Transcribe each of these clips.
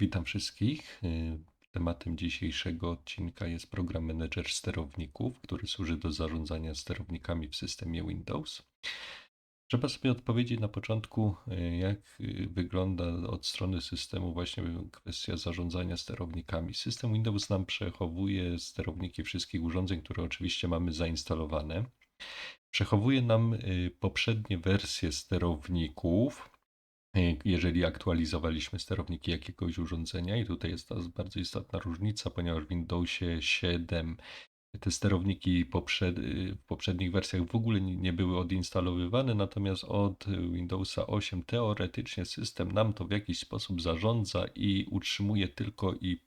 Witam wszystkich. Y, Tematem dzisiejszego odcinka jest program Manager Sterowników, który służy do zarządzania sterownikami w systemie Windows. Trzeba sobie odpowiedzieć na początku, y, jak y, wygląda od strony systemu właśnie kwestia zarządzania sterownikami. System Windows nam przechowuje sterowniki wszystkich urządzeń, które oczywiście mamy zainstalowane. Przechowuje nam poprzednie wersje sterowników, jeżeli aktualizowaliśmy sterowniki jakiegoś urządzenia i tutaj jest to bardzo istotna różnica, ponieważ w Windowsie 7 te sterowniki poprzed, w poprzednich wersjach w ogóle nie były odinstalowywane, natomiast od Windowsa 8 teoretycznie system nam to w jakiś sposób zarządza i utrzymuje tylko i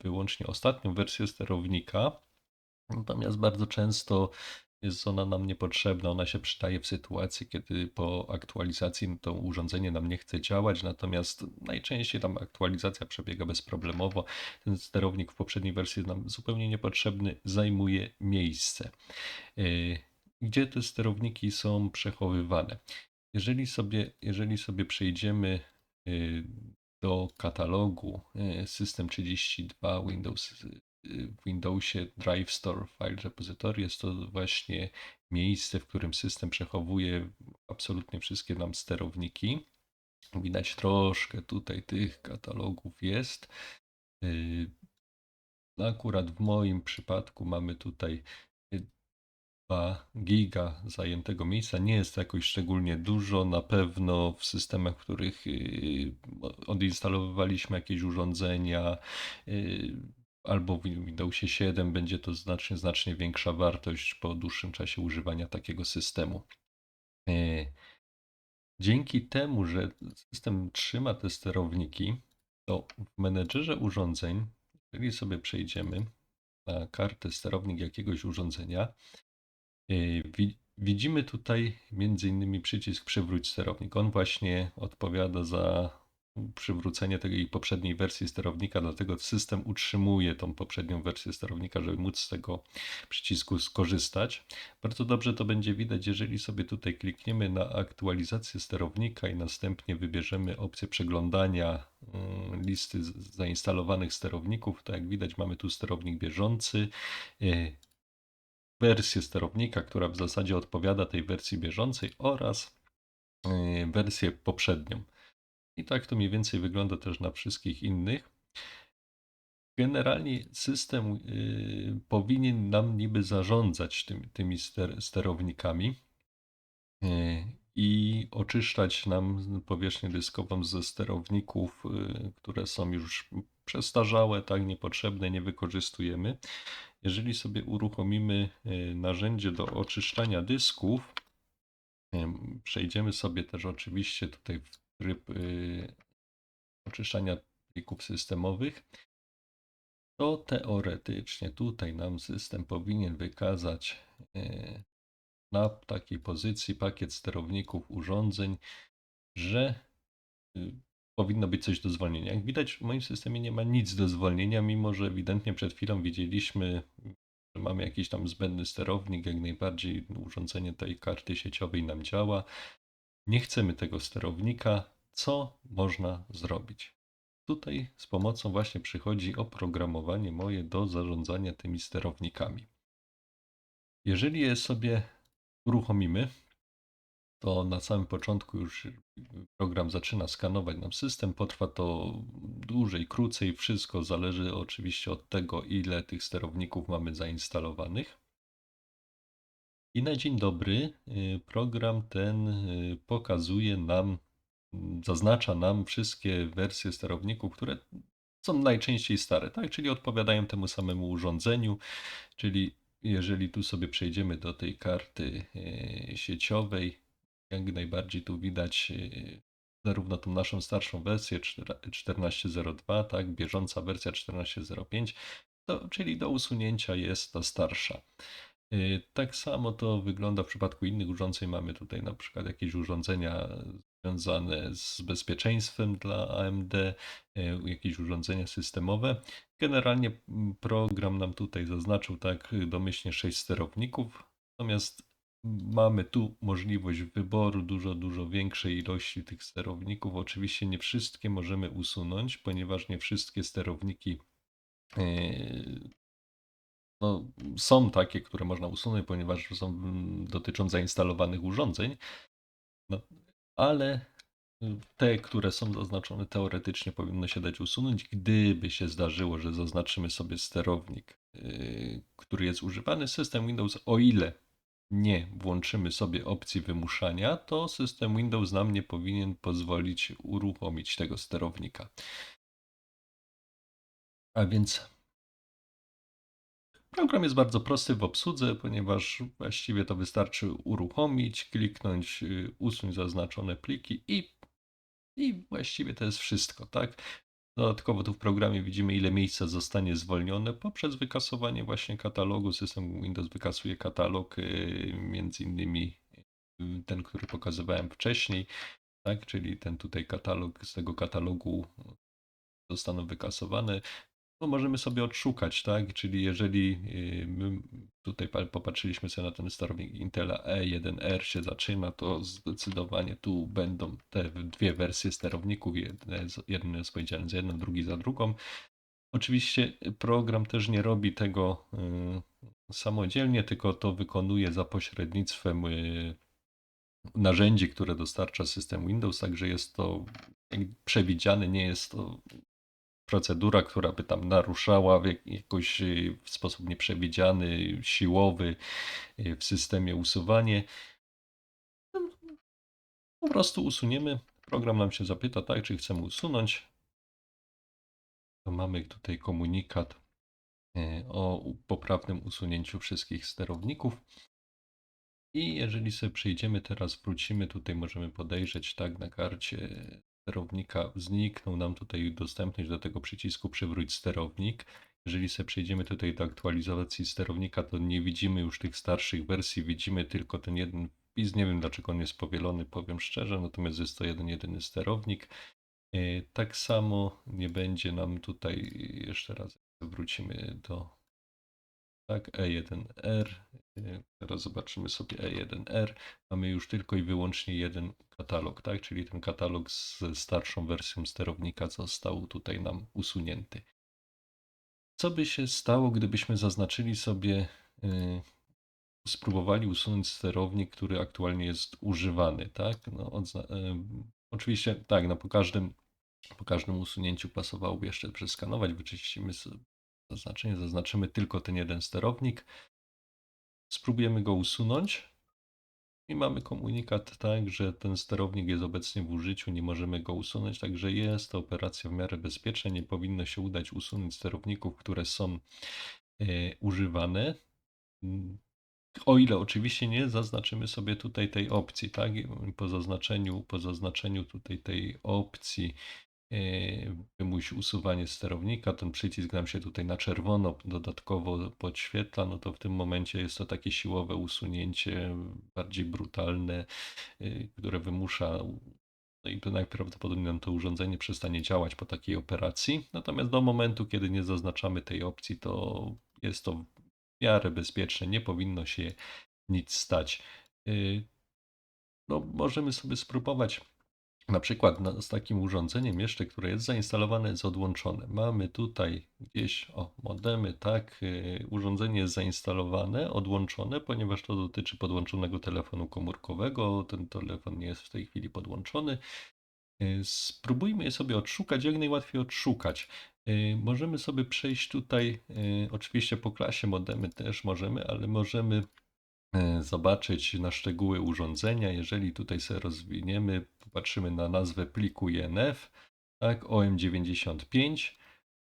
wyłącznie ostatnią wersję sterownika. Natomiast bardzo często jest ona nam niepotrzebna. Ona się przydaje w sytuacji, kiedy po aktualizacji to urządzenie nam nie chce działać, natomiast najczęściej tam aktualizacja przebiega bezproblemowo. Ten sterownik w poprzedniej wersji nam zupełnie niepotrzebny, zajmuje miejsce. Yy, gdzie te sterowniki są przechowywane? Jeżeli sobie, jeżeli sobie przejdziemy yy, do katalogu yy, System 32 Windows w Windowsie Drive Store File Repository jest to właśnie miejsce, w którym system przechowuje absolutnie wszystkie nam sterowniki. Widać troszkę tutaj tych katalogów jest. Y, akurat w moim przypadku mamy tutaj 2 giga zajętego miejsca. Nie jest to jakoś szczególnie dużo. Na pewno w systemach, w których y, odinstalowywaliśmy jakieś urządzenia, y, albo w Windowsie 7 będzie to znacznie, znacznie większa wartość po dłuższym czasie używania takiego systemu. E, dzięki temu, że system trzyma te sterowniki, to w menedżerze urządzeń, jeżeli sobie przejdziemy na kartę sterownik jakiegoś urządzenia, e, widzimy tutaj między innymi przycisk przywróć sterownik. On właśnie odpowiada za przywrócenie tej poprzedniej wersji sterownika, dlatego system utrzymuje tą poprzednią wersję sterownika, żeby móc z tego przycisku skorzystać. Bardzo dobrze to będzie widać, jeżeli sobie tutaj klikniemy na aktualizację sterownika i następnie wybierzemy opcję przeglądania mm, listy zainstalowanych sterowników, to jak widać mamy tu sterownik bieżący, y, wersję sterownika, która w zasadzie odpowiada tej wersji bieżącej oraz y, wersję poprzednią. I tak to mniej więcej wygląda też na wszystkich innych. Generalnie system y, powinien nam niby zarządzać tym, tymi ster, sterownikami y, i oczyszczać nam powierzchnię dyskową ze sterowników, y, które są już przestarzałe, tak niepotrzebne, nie wykorzystujemy. Jeżeli sobie uruchomimy narzędzie do oczyszczania dysków, przejdziemy sobie też oczywiście tutaj w tryb y, oczyszczania plików systemowych, to teoretycznie tutaj nam system powinien wykazać y, na takiej pozycji pakiet sterowników urządzeń, że y, powinno być coś do zwolnienia. Jak widać, w moim systemie nie ma nic do zwolnienia, mimo że ewidentnie przed chwilą widzieliśmy, że mamy jakiś tam zbędny sterownik, jak najbardziej urządzenie tej karty sieciowej nam działa. Nie chcemy tego sterownika. Co można zrobić? Tutaj z pomocą właśnie przychodzi oprogramowanie moje do zarządzania tymi sterownikami. Jeżeli je sobie uruchomimy, to na samym początku już program zaczyna skanować nam system. Potrwa to dłużej, krócej. Wszystko zależy oczywiście od tego, ile tych sterowników mamy zainstalowanych. I na dzień dobry y, program ten y, pokazuje nam, zaznacza nam wszystkie wersje sterowników, które są najczęściej stare, tak? Czyli odpowiadają temu samemu urządzeniu, czyli jeżeli tu sobie przejdziemy do tej karty y, sieciowej, jak najbardziej tu widać zarówno tą naszą starszą wersję 14.02, tak, bieżąca wersja 14.05, to, czyli do usunięcia jest ta starsza. Y, tak samo to wygląda w przypadku innych urządzeń. Mamy tutaj na przykład jakieś urządzenia związane z bezpieczeństwem dla AMD, y, jakieś urządzenia systemowe. Generalnie program nam tutaj zaznaczył tak domyślnie 6 sterowników, natomiast Mamy tu możliwość wyboru dużo, dużo większej ilości tych sterowników. Oczywiście nie wszystkie możemy usunąć, ponieważ nie wszystkie sterowniki yy, no, są takie, które można usunąć, ponieważ są, mm, dotyczą zainstalowanych urządzeń. No, ale te, które są zaznaczone, teoretycznie powinno się dać usunąć. Gdyby się zdarzyło, że zaznaczymy sobie sterownik, yy, który jest używany, system Windows, o ile nie włączymy sobie opcji wymuszania, to system Windows nam nie powinien pozwolić uruchomić tego sterownika. A więc program jest bardzo prosty w obsłudze, ponieważ właściwie to wystarczy uruchomić, kliknąć yy, usuń zaznaczone pliki i, i właściwie to jest wszystko, tak? Dodatkowo tu w programie widzimy, ile miejsca zostanie zwolnione poprzez wykasowanie właśnie katalogu. System Windows wykasuje katalog, yy, między innymi yy, ten, który pokazywałem wcześniej, tak? czyli ten tutaj katalog, z tego katalogu zostaną wykasowane. No możemy sobie odszukać, tak? Czyli jeżeli my tutaj pa- popatrzyliśmy sobie na ten sterownik Intela E1R się zaczyna, to zdecydowanie tu będą te dwie wersje sterowników, jeden jest powiedziany za jedną, drugi za drugą. Oczywiście program też nie robi tego yy, samodzielnie, tylko to wykonuje za pośrednictwem yy, narzędzi, które dostarcza system Windows, także jest to przewidziane, nie jest to procedura, która by tam naruszała w jak- jakoś y, w sposób nieprzewidziany, siłowy y, w systemie usuwanie. No, Po prostu usuniemy. Program nam się zapyta, tak, czy chcemy usunąć. To mamy tutaj komunikat y, o poprawnym usunięciu wszystkich sterowników. I jeżeli sobie przejdziemy teraz, wrócimy, tutaj możemy podejrzeć, tak, na karcie sterownika zniknął nam tutaj dostępność do tego przycisku przywróć sterownik. Jeżeli sobie przejdziemy tutaj do aktualizacji sterownika, to nie widzimy już tych starszych wersji, widzimy tylko ten jeden wpis. Nie wiem dlaczego on jest powielony, powiem szczerze, natomiast jest to jeden, jedyny sterownik. E, Tak samo nie będzie nam tutaj, jeszcze raz wrócimy do tak, E1R. E, Teraz zobaczymy sobie E1R. Mamy już tylko i wyłącznie jeden katalog, tak? Czyli ten katalog z starszą wersją sterownika został tutaj nam usunięty. Co by się stało, gdybyśmy zaznaczyli sobie, y, spróbowali usunąć sterownik, który aktualnie jest używany, tak? No, odzna- y, oczywiście tak, no po każdym, po każdym usunięciu pasowałoby jeszcze przeskanować, wyczyścimy zaznaczenie, zaznaczymy tylko ten jeden sterownik, spróbujemy go usunąć i mamy komunikat, tak, że ten sterownik jest obecnie w użyciu, nie możemy go usunąć, także jest to operacja w miarę bezpieczna, nie powinno się udać usunąć sterowników, które są e, używane. O ile oczywiście nie zaznaczymy sobie tutaj tej opcji, tak? Po zaznaczeniu, po zaznaczeniu tutaj tej opcji wymuś usuwanie sterownika, ten przycisk nam się tutaj na czerwono dodatkowo podświetla, no to w tym momencie jest to takie siłowe usunięcie, bardziej brutalne, y, które wymusza no i najprawdopodobniej nam to urządzenie przestanie działać po takiej operacji. Natomiast do momentu, kiedy nie zaznaczamy tej opcji, to jest to w miarę bezpieczne, nie powinno się nic stać. Y, No, możemy sobie spróbować na przykład z takim urządzeniem jeszcze, które jest zainstalowane, jest odłączone. Mamy tutaj gdzieś, o, modemy, tak, y, urządzenie jest zainstalowane, odłączone, ponieważ to dotyczy podłączonego telefonu komórkowego. Ten telefon nie jest w tej chwili podłączony. Y, Spróbujmy je sobie odszukać, jak najłatwiej odszukać. Y, Możemy sobie przejść tutaj, oczywiście po klasie modemy też możemy, ale możemy zobaczyć na szczegóły urządzenia. Jeżeli tutaj sobie rozwiniemy, popatrzymy na nazwę pliku INF, tak, OM95,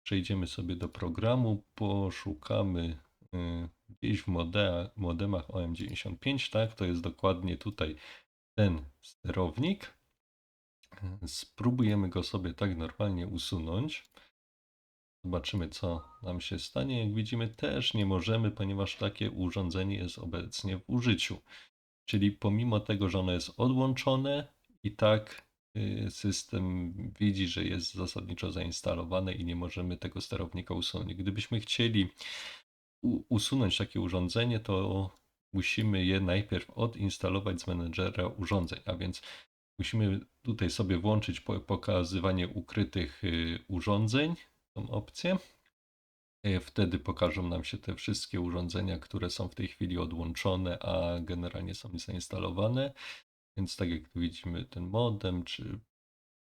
przejdziemy sobie do programu, poszukamy y, gdzieś w modemach OM95, tak, to jest dokładnie tutaj ten sterownik. Spróbujemy go sobie tak normalnie usunąć. Zobaczymy, co nam się stanie. Jak widzimy, też nie możemy, ponieważ takie urządzenie jest obecnie w użyciu. Czyli pomimo tego, że ono jest odłączone, i tak y, system widzi, że jest zasadniczo zainstalowane i nie możemy tego sterownika usunąć. Gdybyśmy chcieli usunąć takie urządzenie, to musimy je najpierw odinstalować z menedżera urządzeń, a więc musimy tutaj sobie włączyć po- pokazywanie ukrytych y, urządzeń, tą opcję. E, Wtedy pokażą nam się te wszystkie urządzenia, które są w tej chwili odłączone, a generalnie są zainstalowane. Więc tak jak tu widzimy ten modem, czy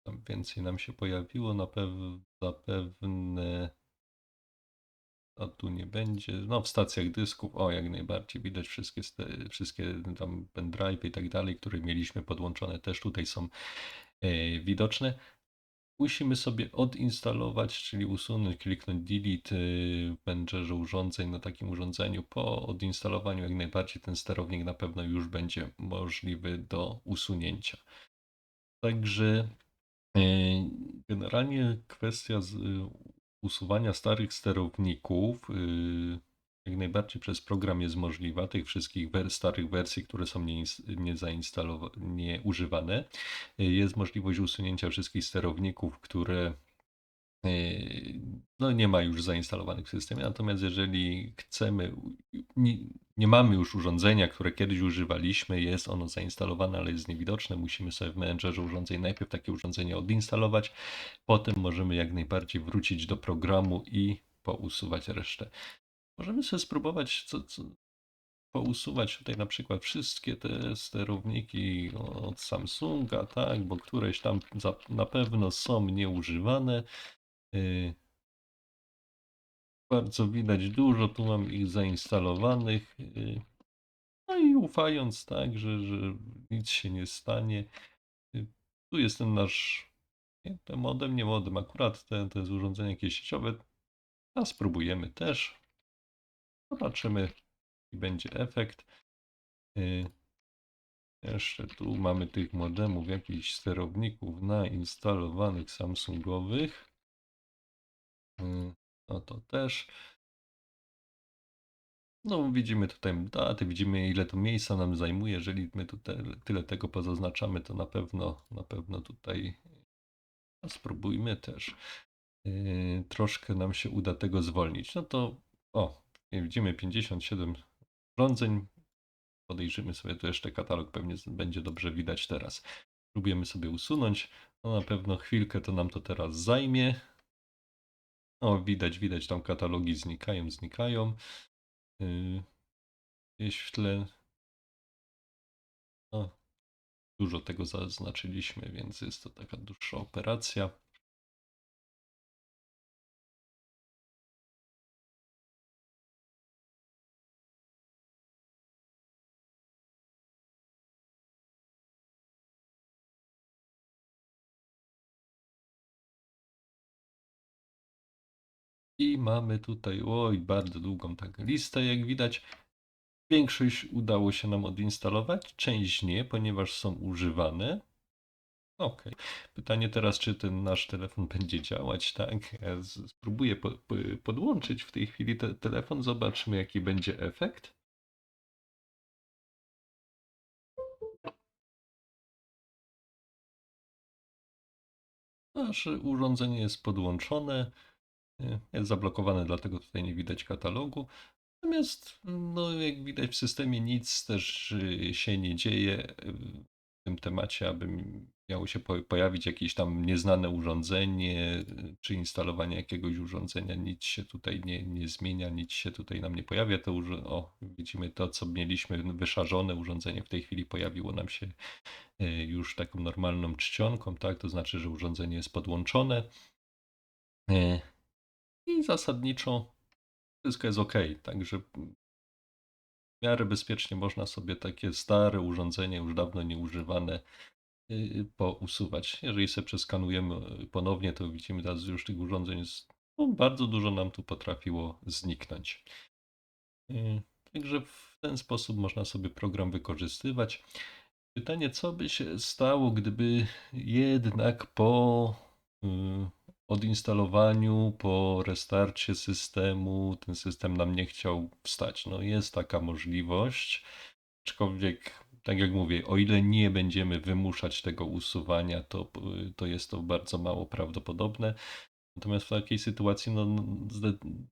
tam więcej nam się pojawiło, na pew- zapewne a tu nie będzie. No w stacjach dysków, o jak najbardziej widać wszystkie, wszystkie tam pendrive i tak dalej, które mieliśmy podłączone też tutaj są e, widoczne. Musimy sobie odinstalować, czyli usunąć, kliknąć delete y, w menedżerze urządzeń na takim urządzeniu. Po odinstalowaniu jak najbardziej ten sterownik na pewno już będzie możliwy do usunięcia. Także y, generalnie kwestia y, usuwania starych sterowników jak najbardziej przez program jest możliwa, tych wszystkich wer- starych wersji, które są nie, nie nie używane. Jest możliwość usunięcia wszystkich sterowników, które y, no, nie ma już zainstalowanych w systemie. Natomiast jeżeli chcemy, nie, nie mamy już urządzenia, które kiedyś używaliśmy, jest ono zainstalowane, ale jest niewidoczne, musimy sobie w menedżerze urządzeń najpierw takie urządzenie odinstalować, potem możemy jak najbardziej wrócić do programu i pousuwać resztę. Możemy sobie spróbować co, co, pousuwać tutaj na przykład wszystkie te sterowniki od Samsunga, tak, bo któreś tam za, na pewno są nieużywane. Yy, bardzo widać dużo, tu mam ich zainstalowanych. Yy, no i ufając tak, że, że nic się nie stanie. Yy, tu jest ten nasz nie, ten modem, nie modem, akurat to jest urządzenie jakieś sieciowe. A spróbujemy też. Zobaczymy, jaki będzie efekt. Yy, Jeszcze tu mamy tych modemów, jakichś sterowników nainstalowanych Samsungowych. Yy, No to też. No widzimy tutaj daty, widzimy ile to miejsca nam zajmuje. Jeżeli my tutaj tyle tego pozaznaczamy, to na pewno, na pewno tutaj spróbujmy też. Yy, troszkę nam się uda tego zwolnić. No to o, widzimy 57 urządzeń. Podejrzymy sobie tu jeszcze katalog, pewnie będzie dobrze widać teraz. Próbujemy sobie usunąć. No na pewno chwilkę to nam to teraz zajmie. O, widać, widać, tam katalogi znikają, znikają. Yy, gdzieś w tle. O, dużo tego zaznaczyliśmy, więc jest to taka dłuższa operacja. I mamy tutaj, oj, bardzo długą tak listę, jak widać. Większość udało się nam odinstalować, część nie, ponieważ są używane. Ok. Pytanie teraz, czy ten nasz telefon będzie działać, tak? Ja spróbuję po, po, podłączyć w tej chwili te, telefon, zobaczmy jaki będzie efekt. Nasze urządzenie jest podłączone, jest zablokowane, dlatego tutaj nie widać katalogu. Natomiast, no, jak widać w systemie nic też y, się nie dzieje y, w tym temacie, aby miało się po- pojawić jakieś tam nieznane urządzenie, y, czy instalowanie jakiegoś urządzenia, nic się tutaj nie, nie zmienia, nic się tutaj nam nie pojawia. To o, widzimy to, co mieliśmy wyszarzone urządzenie, w tej chwili pojawiło nam się już taką normalną czcionką, tak? To znaczy, że urządzenie jest podłączone. Y, I zasadniczo wszystko jest ok, także w miarę bezpiecznie można sobie takie stare urządzenie, już dawno nieużywane, yy, pousuwać. Jeżeli sobie przeskanujemy yy, ponownie, to widzimy teraz już tych urządzeń no, bardzo dużo nam tu potrafiło zniknąć. Także w ten sposób można sobie program wykorzystywać. Pytanie, co by się stało, gdyby jednak po y, odinstalowaniu, po restarcie systemu, ten system nam nie chciał wstać. No jest taka możliwość, aczkolwiek, tak jak mówię, o ile nie będziemy wymuszać tego usuwania, to, to jest to bardzo mało prawdopodobne. Natomiast w takiej sytuacji no,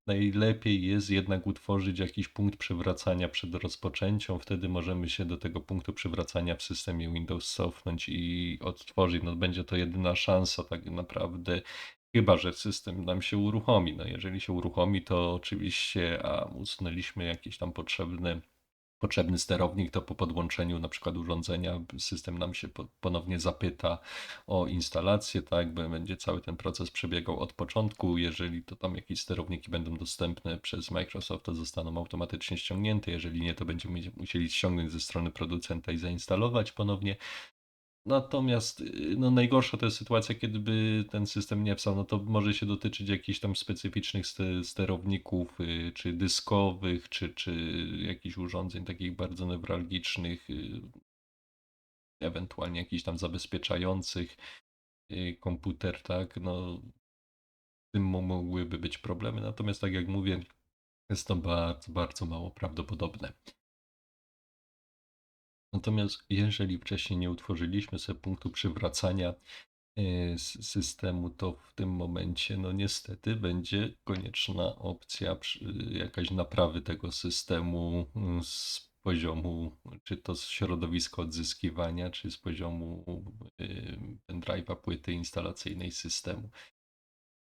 najlepiej jest jednak utworzyć jakiś punkt przywracania przed rozpoczęciem. Wtedy możemy się do tego punktu przywracania w systemie Windows cofnąć i odtworzyć. No, będzie to jedyna szansa tak naprawdę. Chyba, że system nam się uruchomi. No, jeżeli się uruchomi, to oczywiście a usunęliśmy jakiś tam potrzebny potrzebny sterownik, to po podłączeniu na przykład urządzenia system nam się po- ponownie zapyta o instalację, tak, będzie cały ten proces przebiegał od początku. Jeżeli to tam jakieś sterowniki będą dostępne przez Microsoft, to zostaną automatycznie ściągnięte. Jeżeli nie, to będziemy musieli ściągnąć ze strony producenta i zainstalować ponownie. Natomiast y, no, najgorsza to jest sytuacja, kiedy by ten system nie wstał. No to może się dotyczyć jakichś tam specyficznych ste- sterowników, y, czy dyskowych, czy, czy jakichś urządzeń takich bardzo newralgicznych, y, ewentualnie jakichś tam zabezpieczających komputer, tak? No, tym mo- mogłyby być problemy. Natomiast tak jak mówię, jest to bardzo, bardzo mało prawdopodobne. Natomiast jeżeli wcześniej nie utworzyliśmy sobie punktu przywracania e, systemu, to w tym momencie, no niestety, będzie konieczna opcja jakaś naprawy tego systemu mm, z poziomu, czy to z środowiska odzyskiwania, czy z poziomu y, pendrive'a płyty instalacyjnej systemu.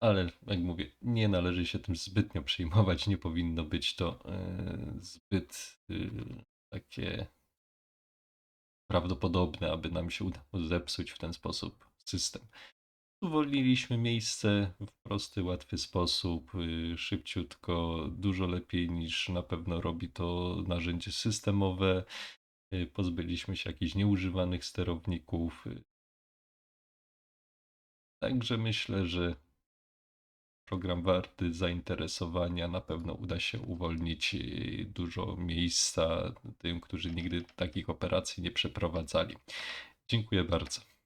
Ale jak mówię, nie należy się tym zbytnio przejmować, nie powinno być to e, zbyt y, takie prawdopodobne, aby nam się udało zepsuć w ten sposób system. Uwolniliśmy miejsce w prosty, łatwy sposób, y, szybciutko, dużo lepiej niż na pewno robi to narzędzie systemowe. Y, Pozbyliśmy się jakichś nieużywanych sterowników. y. Także myślę, że program warty zainteresowania. Na pewno uda się uwolnić y, dużo miejsca tym, którzy nigdy takich operacji nie przeprowadzali. Dziękuję bardzo.